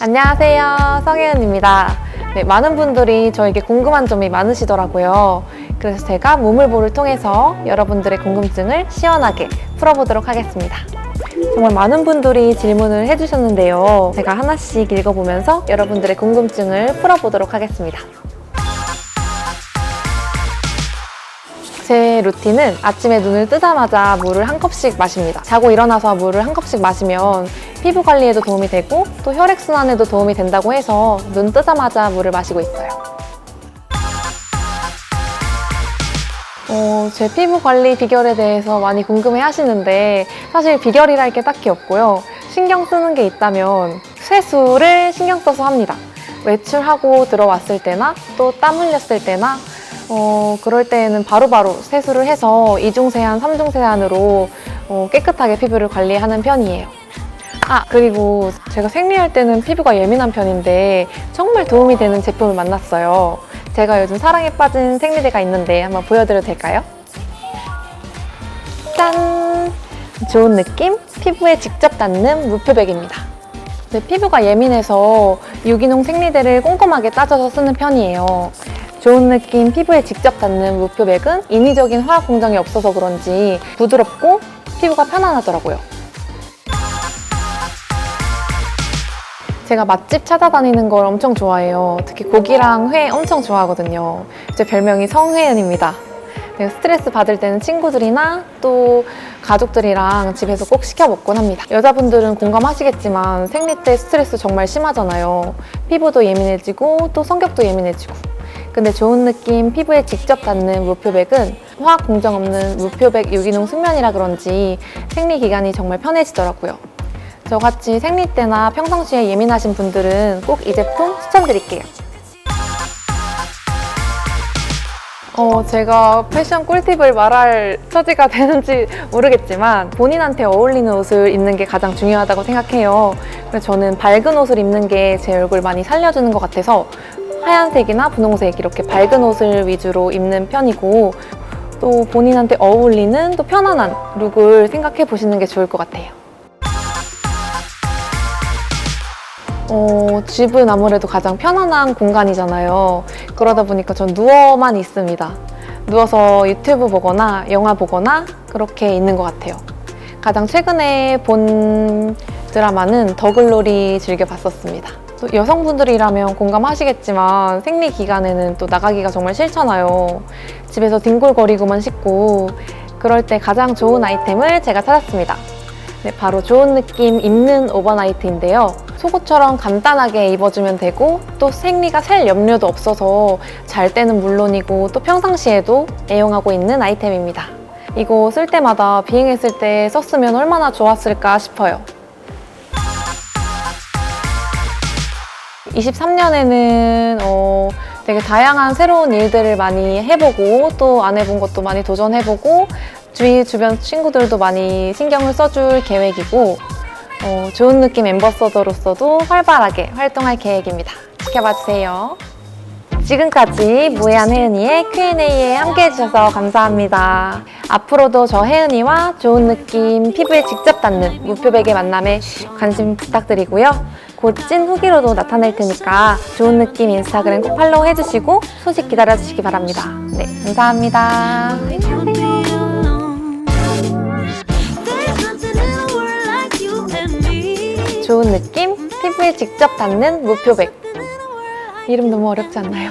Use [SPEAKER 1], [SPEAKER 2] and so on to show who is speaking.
[SPEAKER 1] 안녕하세요. 성혜은입니다. 네, 많은 분들이 저에게 궁금한 점이 많으시더라고요. 그래서 제가 몸을보를 통해서 여러분들의 궁금증을 시원하게 풀어보도록 하겠습니다. 정말 많은 분들이 질문을 해주셨는데요. 제가 하나씩 읽어보면서 여러분들의 궁금증을 풀어보도록 하겠습니다. 제 루틴은 아침에 눈을 뜨자마자 물을 한 컵씩 마십니다. 자고 일어나서 물을 한 컵씩 마시면 피부 관리에도 도움이 되고 또 혈액순환에도 도움이 된다고 해서 눈 뜨자마자 물을 마시고 있어요. 어, 제 피부 관리 비결에 대해서 많이 궁금해 하시는데 사실 비결이랄 게 딱히 없고요. 신경 쓰는 게 있다면 세수를 신경 써서 합니다. 외출하고 들어왔을 때나 또 땀 흘렸을 때나 어, 그럴 때에는 바로 바로 세수를 해서 이중 세안, 삼중 세안으로 어, 깨끗하게 피부를 관리하는 편이에요. 아, 그리고 제가 생리할 때는 피부가 예민한 편인데 정말 도움이 되는 제품을 만났어요. 제가 요즘 사랑에 빠진 생리대가 있는데 한번 보여드려도 될까요? 짠! 좋은 느낌? 피부에 직접 닿는 무표백입니다. 제 피부가 예민해서 유기농 생리대를 꼼꼼하게 따져서 쓰는 편이에요. 좋은 느낌 피부에 직접 닿는 무표백은 인위적인 화학 공정이 없어서 그런지 부드럽고 피부가 편안하더라고요. 제가 맛집 찾아다니는 걸 엄청 좋아해요. 특히 고기랑 회 엄청 좋아하거든요. 제 별명이 성회은입니다. 네, 스트레스 받을 때는 친구들이나 또 가족들이랑 집에서 꼭 시켜 먹곤 합니다. 여자분들은 공감하시겠지만 생리 때 스트레스 정말 심하잖아요. 피부도 예민해지고 또 성격도 예민해지고. 근데 좋은 느낌 피부에 직접 닿는 무표백은 화학 공정 없는 무표백 유기농 숙면이라 그런지 생리 기간이 정말 편해지더라고요. 저같이 생리 때나 평상시에 예민하신 분들은 꼭 이 제품 추천드릴게요. 어, 제가 패션 꿀팁을 말할 처지가 되는지 모르겠지만 본인한테 어울리는 옷을 입는 게 가장 중요하다고 생각해요. 그래서 저는 밝은 옷을 입는 게 제 얼굴 많이 살려주는 것 같아서 하얀색이나 분홍색 이렇게 밝은 옷을 위주로 입는 편이고 또 본인한테 어울리는 또 편안한 룩을 생각해 보시는 게 좋을 것 같아요. 어, 집은 아무래도 가장 편안한 공간이잖아요. 그러다 보니까 전 누워만 있습니다. 누워서 유튜브 보거나 영화 보거나 그렇게 있는 것 같아요. 가장 최근에 본 드라마는 더글로리 즐겨 봤었습니다. 또 여성분들이라면 공감하시겠지만 생리 기간에는 또 나가기가 정말 싫잖아요. 집에서 뒹굴거리고만 싶고 그럴 때 가장 좋은 아이템을 제가 찾았습니다. 네, 바로 좋은 느낌 입는 오버나이트인데요. 속옷처럼 간단하게 입어주면 되고 또 생리가 셀 염려도 없어서 잘 때는 물론이고 또 평상시에도 애용하고 있는 아이템입니다. 이거 쓸 때마다 비행했을 때 썼으면 얼마나 좋았을까 싶어요. 23년에는 어, 되게 다양한 새로운 일들을 많이 해보고 또 안 해본 것도 많이 도전해보고 주위 주변 친구들도 많이 신경을 써줄 계획이고 어, 좋은 느낌 엠버서더로서도 활발하게 활동할 계획입니다. 지켜봐 주세요. 지금까지 무해한 혜은이의 Q&A에 함께 해주셔서 감사합니다. 앞으로도 저 혜은이와 좋은 느낌 피부에 직접 닿는 무표백의 만남에 관심 부탁드리고요. 곧 찐 후기로도 나타낼 테니까 좋은 느낌 인스타그램 꼭 팔로우 해주시고 소식 기다려주시기 바랍니다. 네, 감사합니다. 좋은 느낌 피부에 직접 닿는 무표백. 이름 너무 어렵지 않나요?